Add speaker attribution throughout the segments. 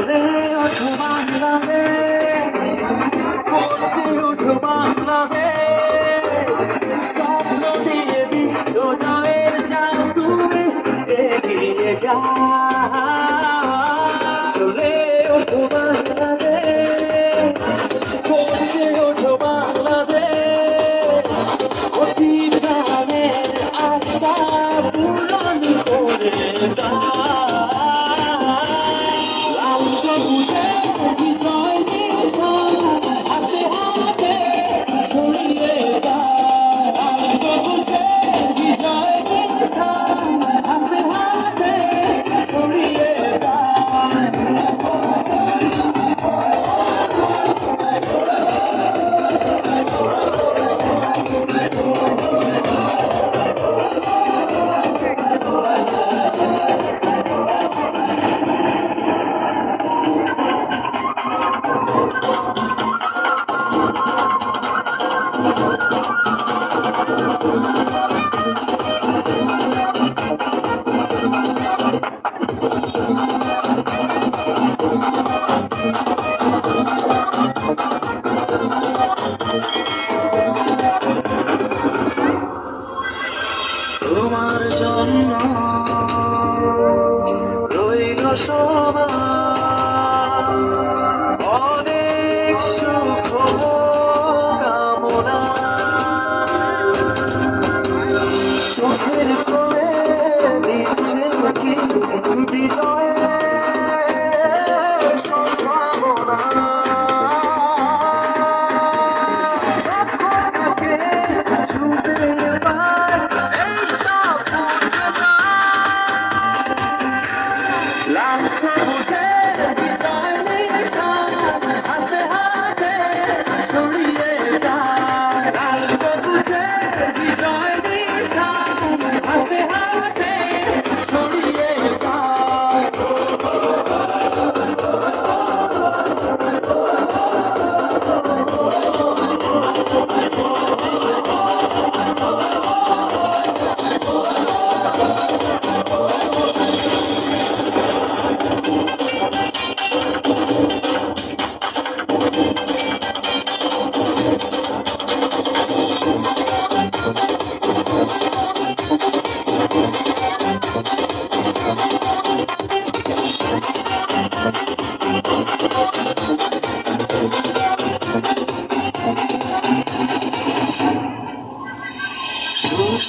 Speaker 1: বলে ওঠো বাংলাদেশ বলছি ওঠো বাংলাদেশ স্বপ্ন দিয়ে বিশ্ব জয়ের যাও তুমি এগিয়ে যাও চলে ওঠো বাংলাদেশ বিজয় তোমার জন্য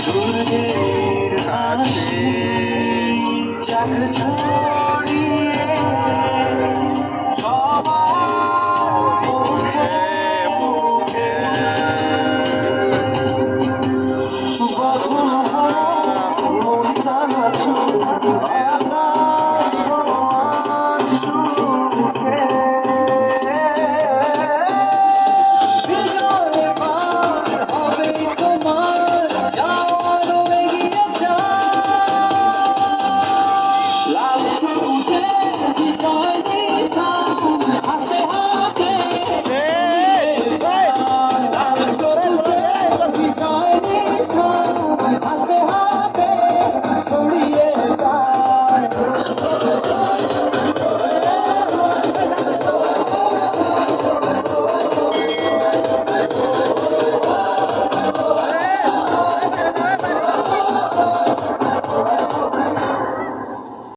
Speaker 1: সূর্যের হাসে চাক ছড়িয়ে সবার মুখে মুখে। বহু মন জানা ছুট ちょっと!